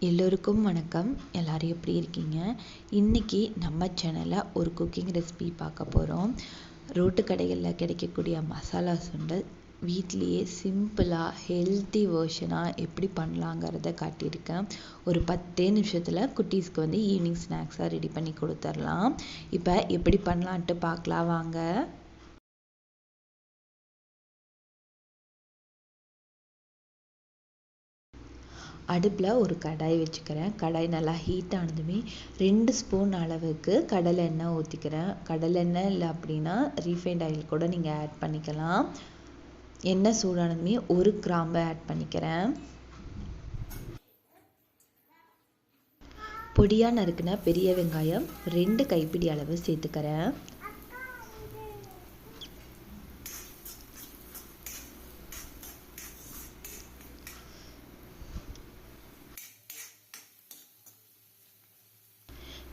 எல்லோருக்கும் வணக்கம். எல்லாரும் எப்படி இருக்கீங்க? இன்றைக்கி நம்ம சேனலில் ஒரு குக்கிங் ரெசிபி பார்க்க போகிறோம் ரோட்டு கடைகளில் கிடைக்கக்கூடிய மசாலா சுண்டல் வீட்லேயே சிம்பிளாக ஹெல்த்தி வேர்ஷனாக எப்படி பண்ணலாங்கிறத காட்டியிருக்கேன். ஒரு பத்தே நிமிஷத்தில் குட்டீஸ்க்கு வந்து ஈவினிங் ஸ்நாக்ஸாக ரெடி பண்ணி கொடுத்துர்லாம் இப்போ எப்படி பண்ணலான்ட்டு பார்க்கலாம். வாங்க. அடுப்பில் ஒரு கடாய் வச்சுக்கிறேன். கடாய் நல்லா ஹீட் ஆனதுமே ரெண்டு ஸ்பூன் அளவுக்கு கடலை எண்ணெய் ஊற்றிக்கிறேன் கடலை எண்ணெய் இல்லை அப்படின்னா ரீஃபைண்ட் ஆயில் கூட நீங்கள் ஆட் பண்ணிக்கலாம். எண்ணெய் சூடானதுமே ஒரு கிராம்பை ஆட் பண்ணிக்கிறேன். பொடியாக நறுக்கின பெரிய வெங்காயம் ரெண்டு கைப்பிடி அளவு சேர்த்துக்கிறேன்.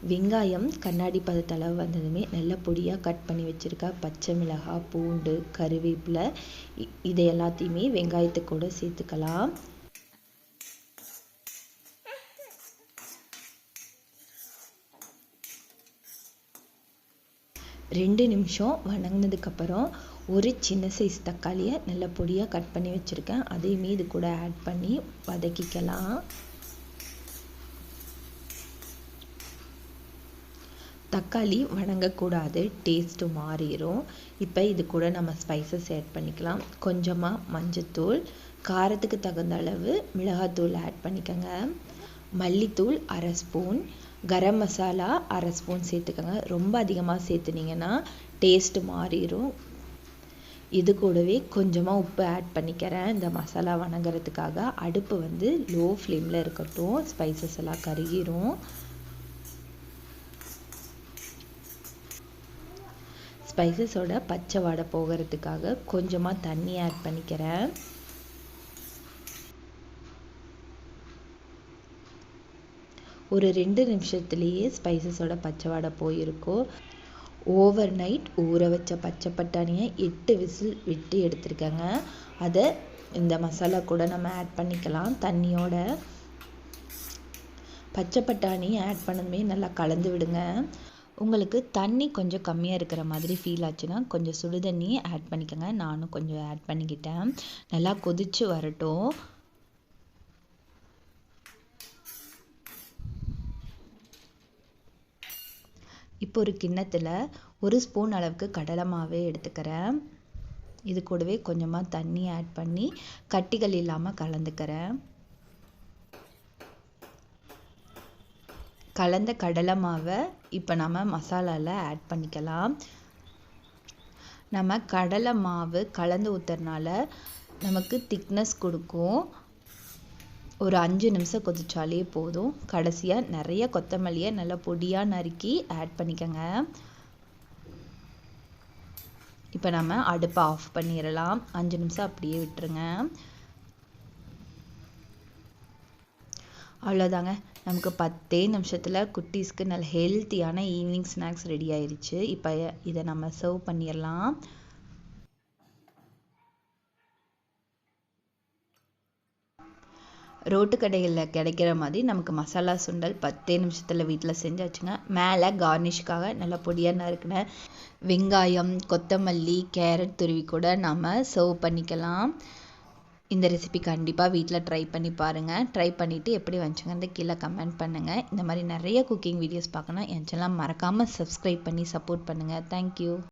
வெங்காயம் கண்ணாடி பதத்தளவு வந்ததுமே நல்ல பொடியாக கட் பண்ணி வச்சுருக்க பச்சை மிளகாய் பூண்டு கருவேப்பிலை இதை எல்லாத்தையுமே வெங்காயத்து கூட சேர்த்துக்கலாம். ரெண்டு நிமிஷம் வணங்கினதுக்கப்புறம் ஒரு சின்ன சைஸ் தக்காளியை நல்ல பொடியாக கட் பண்ணி வச்சுருக்கேன். அதையுமே இது கூட ஆட் பண்ணி வதக்கிக்கலாம். தக்காளி வணங்கக்கூடாது டேஸ்ட்டு மாறிடும் இப்போ இது கூட நம்ம ஸ்பைசஸ் ஆட் பண்ணிக்கலாம். கொஞ்சமாக மஞ்சத்தூள் காரத்துக்கு தகுந்த அளவு மிளகாத்தூள் ஆட் பண்ணிக்கோங்க. மல்லித்தூள் அரை ஸ்பூன் கரம் மசாலா அரை ஸ்பூன் சேர்த்துக்கோங்க. ரொம்ப அதிகமாக சேர்த்துனீங்கன்னா டேஸ்ட்டு மாறிடும் இது கூடவே கொஞ்சமாக உப்பு ஆட் பண்ணிக்கிறேன். இந்த மசாலா வணங்குறதுக்காக அடுப்பு வந்து லோ ஃப்ளேமில் இருக்கட்டும். ஸ்பைசஸ் எல்லாம் கருகிரும். ஸ்பைசஸோட பச்சை வாடை போகிறதுக்காக கொஞ்சமாக தண்ணி ஆட் பண்ணிக்கிறேன். ஒரு ரெண்டு நிமிஷத்துலேயே ஸ்பைசஸோட பச்சை வாடை போயிருக்கும் ஓவர் நைட் ஊற வச்ச பச்சை பட்டாணியை எட்டு விசில் விட்டு எடுத்துருக்கேங்க. அதை இந்த மசாலா கூட நம்ம ஆட் பண்ணிக்கலாம் தண்ணியோட. பச்சை பட்டாணி ஆட் பண்ணதுமே நல்லா கலந்து விடுங்க. உங்களுக்கு தண்ணி கொஞ்சம் கம்மியாக இருக்கிற மாதிரி ஃபீல் ஆச்சுன்னா கொஞ்சம் சுடு தண்ணி ஆட் பண்ணிக்கோங்க. நானும் கொஞ்சம் ஆட் பண்ணிக்கிட்டேன். நல்லா கொதித்து வரட்டும். இப்போ ஒரு கிண்ணத்தில் ஒரு ஸ்பூன் அளவுக்கு கடலை மாவே எடுத்துக்கிறேன். இது கூடவே கொஞ்சமாக தண்ணி ஆட் பண்ணி கட்டிகள் இல்லாமல் கலந்துக்கிறேன். கலந்த கடலை மாவை இப்போ நம்ம மசாலாவில் ஆட் பண்ணிக்கலாம். நம்ம கடலை மாவு கலந்து ஊற்றுறனால நமக்கு திக்னஸ் கொடுக்கும். ஒரு அஞ்சு நிமிஷம் கொதிச்சாலே போதும். கடைசியாக நிறைய கொத்தமல்லியை நல்லா பொடியாக நறுக்கி ஆட் பண்ணிக்கோங்க. இப்போ நம்ம அடுப்பை ஆஃப் பண்ணிடலாம். அஞ்சு நிமிஷம் அப்படியே விட்டுருங்க. அவ்வளோதாங்க நமக்கு பத்தே நிமிஷத்தில் குட்டீஸ்க்கு நல்ல ஹெல்த்தியான ஈவினிங் ஸ்நாக்ஸ் ரெடி ஆயிடுச்சு இப்போ இதை நம்ம சர்வ் பண்ணிடலாம் ரோட்டு கடைகளில் கிடைக்கிற மாதிரி நமக்கு மசாலா சுண்டல் பத்தே நிமிஷத்தில் வீட்டில் செஞ்சாச்சுங்க. மேலே கார்னிஷ்காக நல்லா பொடியாக நறுக்கின வெங்காயம் கொத்தமல்லி கேரட் துருவி கூட நம்ம சர்வ் பண்ணிக்கலாம். இந்த ரெசிபி கண்டிப்பாக வீட்டில் ட்ரை பண்ணி பாருங்கள் ட்ரை பண்ணிவிட்டு எப்படி வந்துச்சுங்க கீழே கமெண்ட் பண்ணுங்கள் இந்த மாதிரி நிறைய குக்கிங் வீடியோஸ் பார்க்கணும். என் சேனல் மறக்காமல் சப்ஸ்கிரைப் பண்ணி சப்போர்ட் பண்ணுங்கள் தேங்க்யூ